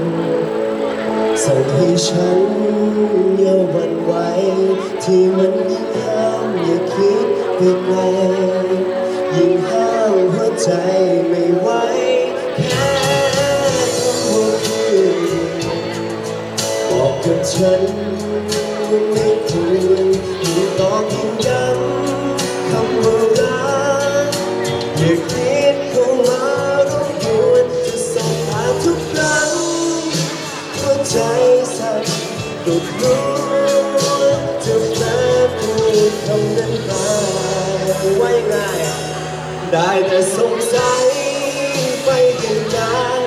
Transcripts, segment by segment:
นส่งให้ฉันอย่าหวั่นไหวที่มันยิ่งห้ามอย่าคิดไปไกลยิ่งห้ามหัวใจไม่ไหวแค่คำว่าพื่อนบอกกับฉันไม่ ตุดรู้จะแปลพูดคำนั้นมาไว้ง่ายได้แต่สงสัยไปกันนาน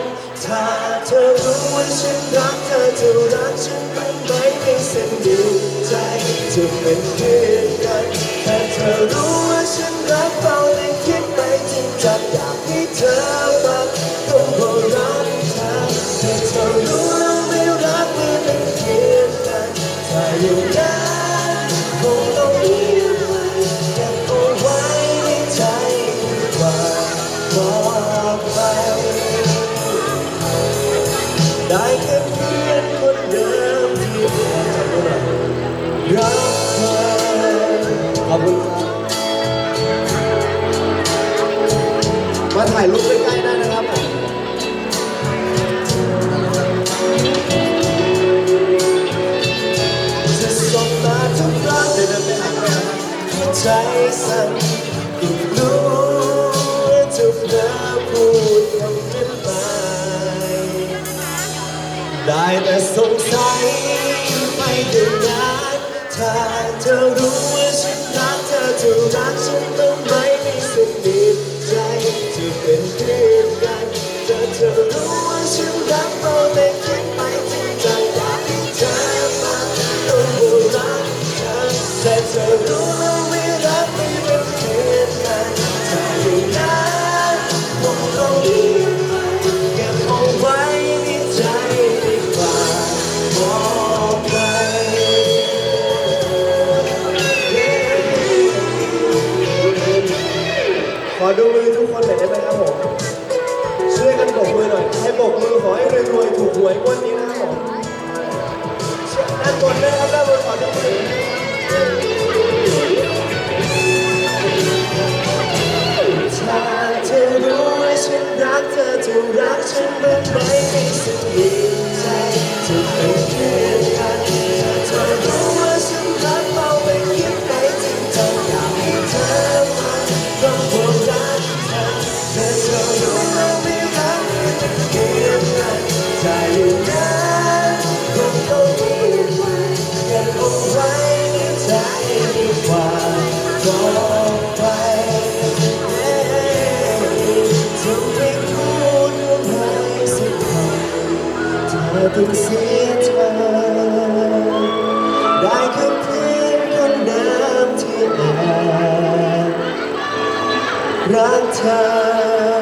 ถ้าเธอรู้ว่าฉันรักเธอจะรักฉันบ้างไหมในเส้นเดียวใจจะเป็นเพื่อนกันถ้าเธอรู้ว่าฉันรักเฝ้าในคิดไปจริงจังอยากให้เธอฟังต้องบอกรักเธอถ้าเธอรู้ ขอบคุณครับมาถ่ายรูปใกล้ๆได้นะครับผมจะส่งมาทุกครั้งเดินไปหาใจสั่นก็รู้ว่าจะเพ้อพูดคำนั้นไปได้แต่สงสัยไปถึงนา เธอเธอรู้ว่าฉันรักเธอจะรักฉันต้องมา ดูมือทุกคนหน่อยได้ไหมครับผม ช่วยกันโบกมือหน่อย ให้โบกมือขอให้รวยๆถูกหวยงวันนี้นะครับผมด้านบนด้วยครับด้านบนขอดูมือถ้าเธอรู้ว่าฉันรักเธอจะรักฉันบ้างไหมให้สักนิ อต้องเสียเธอ ได้แค่เพื่อนคนเดิมที่แอบรักเธอ